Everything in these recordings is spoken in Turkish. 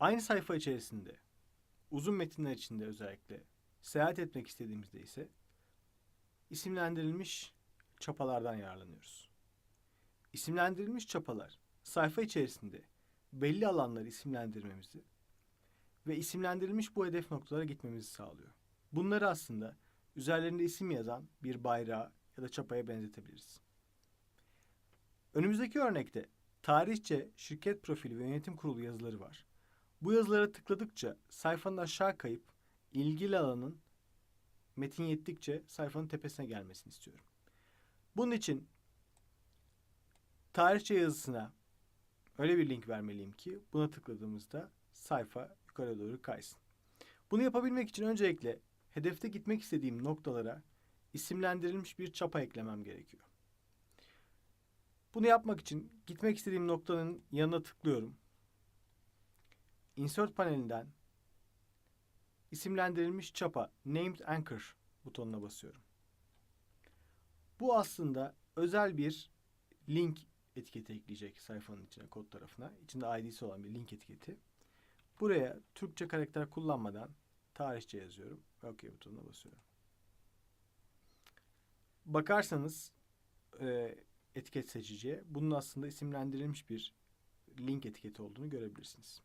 Aynı sayfa içerisinde uzun metinler içinde özellikle seyahat etmek istediğimizde ise isimlendirilmiş çapalardan yararlanıyoruz. İsimlendirilmiş çapalar sayfa içerisinde belli alanları isimlendirmemizi ve isimlendirilmiş bu hedef noktalara gitmemizi sağlıyor. Bunları aslında üzerlerinde isim yazan bir bayrağa ya da çapaya benzetebiliriz. Önümüzdeki örnekte tarihçe şirket profili ve yönetim kurulu yazıları var. Bu yazılara tıkladıkça sayfanın aşağı kayıp ilgili alanın metin yettikçe sayfanın tepesine gelmesini istiyorum. Bunun için tarihçe yazısına öyle bir link vermeliyim ki buna tıkladığımızda sayfa yukarı doğru kaysın. Bunu yapabilmek için öncelikle hedefte gitmek istediğim noktalara isimlendirilmiş bir çapa eklemem gerekiyor. Bunu yapmak için gitmek istediğim noktanın yanına tıklıyorum. Insert panelinden isimlendirilmiş çapa Named Anchor butonuna basıyorum. Bu aslında özel bir link etiketi ekleyecek sayfanın içine kod tarafına. İçinde ID'si olan bir link etiketi. Buraya Türkçe karakter kullanmadan tarihçe yazıyorum OK butonuna basıyorum. Bakarsanız e, etiket seçiciye bunun aslında isimlendirilmiş bir link etiketi olduğunu görebilirsiniz.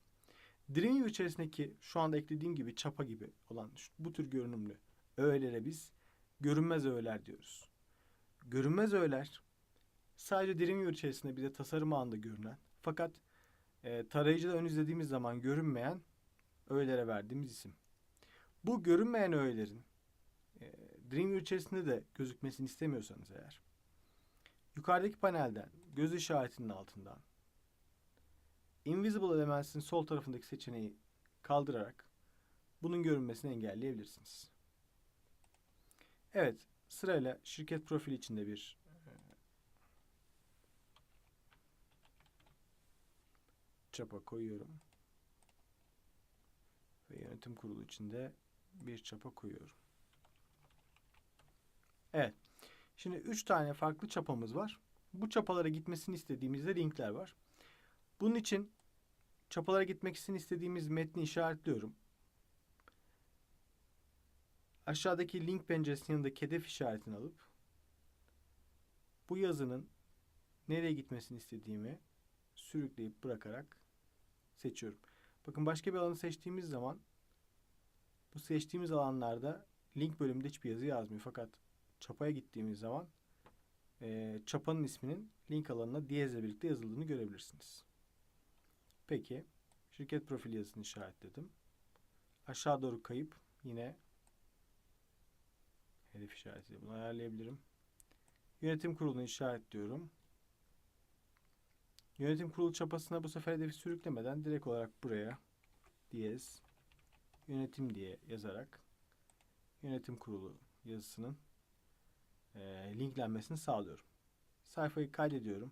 Dreamview içerisindeki şu anda eklediğim gibi çapa gibi olan bu tür görünümlü öğelere biz görünmez öğeler diyoruz. Görünmez öğeler sadece Dreamview içerisinde bize tasarım anında görünen fakat e, tarayıcıda ön izlediğimiz zaman görünmeyen öğelere verdiğimiz isim. Bu görünmeyen öğelerin e, Dreamview içerisinde de gözükmesini istemiyorsanız eğer yukarıdaki panelden göz işaretinin altından Invisible Elements'in sol tarafındaki seçeneği kaldırarak bunun görünmesini engelleyebilirsiniz. Evet, sırayla şirket profili içinde bir e, çapa koyuyorum. Ve yönetim kurulu içinde bir çapa koyuyorum. Evet. Şimdi üç tane farklı çapamız var. Bu çapalara gitmesini istediğimizde linkler var. Bunun için çapalara gitmek için istediğimiz metni işaretliyorum. Aşağıdaki link penceresinin yanındaki hedef işaretini alıp bu yazının nereye gitmesini istediğimi sürükleyip bırakarak seçiyorum. Bakın başka bir alanı seçtiğimiz zaman bu seçtiğimiz alanlarda link bölümünde hiçbir yazı yazmıyor. Fakat çapaya gittiğimiz zaman eee, çapanın isminin link alanına diyezle birlikte yazıldığını görebilirsiniz. Peki şirket profili yazısını işaretledim. Aşağı doğru kayıp yine hedef işaretiyle bunu ayarlayabilirim. Yönetim kurulunu işaretliyorum. Yönetim kurulu çapasına bu sefer hedefi sürüklemeden direkt olarak buraya diyez yönetim diye yazarak yönetim kurulu yazısının eee, linklenmesini sağlıyorum. Sayfayı kaydediyorum.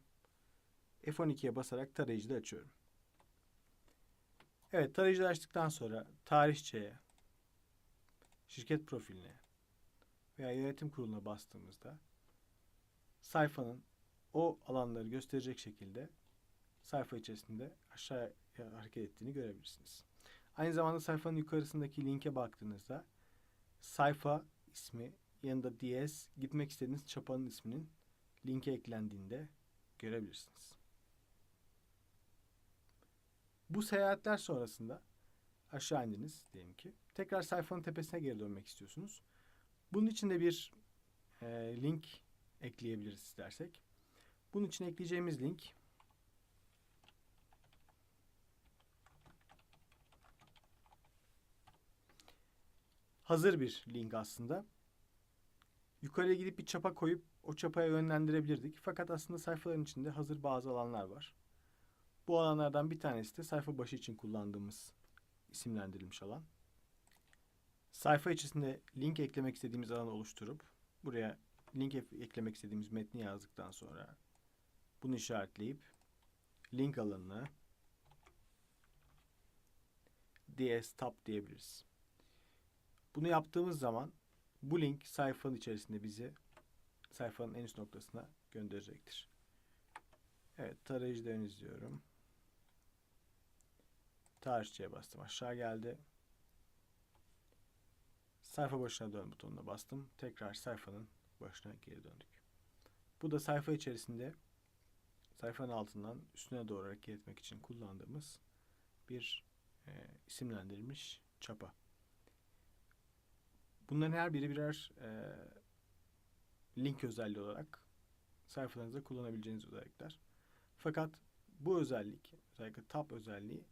F12'ye basarak tarayıcıda açıyorum. Evet, tarayıcıda açtıktan sonra tarihçeye, şirket profiline veya yönetim kuruluna bastığımızda sayfanın o alanları gösterecek şekilde sayfa içerisinde aşağıya hareket ettiğini görebilirsiniz. Aynı zamanda sayfanın yukarısındaki linke baktığınızda sayfa ismi yanında DS gitmek istediğiniz çapanın isminin linke eklendiğinde görebilirsiniz. Bu seyahatler sonrasında aşağı indiniz diyelim ki. Tekrar sayfanın tepesine geri dönmek istiyorsunuz. Bunun için de bir e, link ekleyebiliriz istersek. Bunun için ekleyeceğimiz link hazır bir link aslında. Yukarıya gidip bir çapa koyup o çapaya yönlendirebilirdik. Fakat aslında sayfaların içinde hazır bazı alanlar var. Bu alanlardan bir tanesi de sayfa başı için kullandığımız isimlendirilmiş alan. Sayfa içerisinde link eklemek istediğimiz alanı oluşturup buraya link ek- eklemek istediğimiz metni yazdıktan sonra bunu işaretleyip link alanına ds tab diyebiliriz. Bunu yaptığımız zaman bu link sayfanın içerisinde bizi sayfanın en üst noktasına gönderecektir. Evet, tarayıcıdan izliyorum. Tarihçeye bastım. Aşağı geldi. Sayfa başına dön butonuna bastım. Tekrar sayfanın başına geri döndük. Bu da sayfa içerisinde sayfanın altından üstüne doğru hareket etmek için kullandığımız bir e, isimlendirilmiş çapa. Bunların her biri birer e, link özelliği olarak sayfalarınızda kullanabileceğiniz özellikler. Fakat bu özellik, özellikle tab özelliği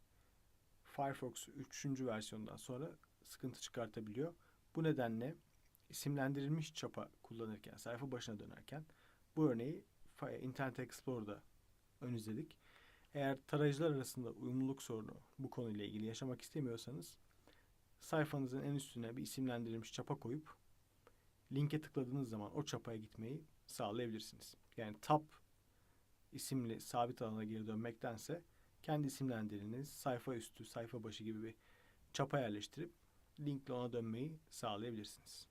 Firefox 3. versiyondan sonra sıkıntı çıkartabiliyor. Bu nedenle isimlendirilmiş çapa kullanırken, sayfa başına dönerken bu örneği Internet Explorer'da ön izledik. Eğer tarayıcılar arasında uyumluluk sorunu bu konuyla ilgili yaşamak istemiyorsanız sayfanızın en üstüne bir isimlendirilmiş çapa koyup linke tıkladığınız zaman o çapaya gitmeyi sağlayabilirsiniz. Yani tab isimli sabit alana geri dönmektense kendi isimlendirdiğiniz sayfa üstü, sayfa başı gibi bir çapa yerleştirip linkle ona dönmeyi sağlayabilirsiniz.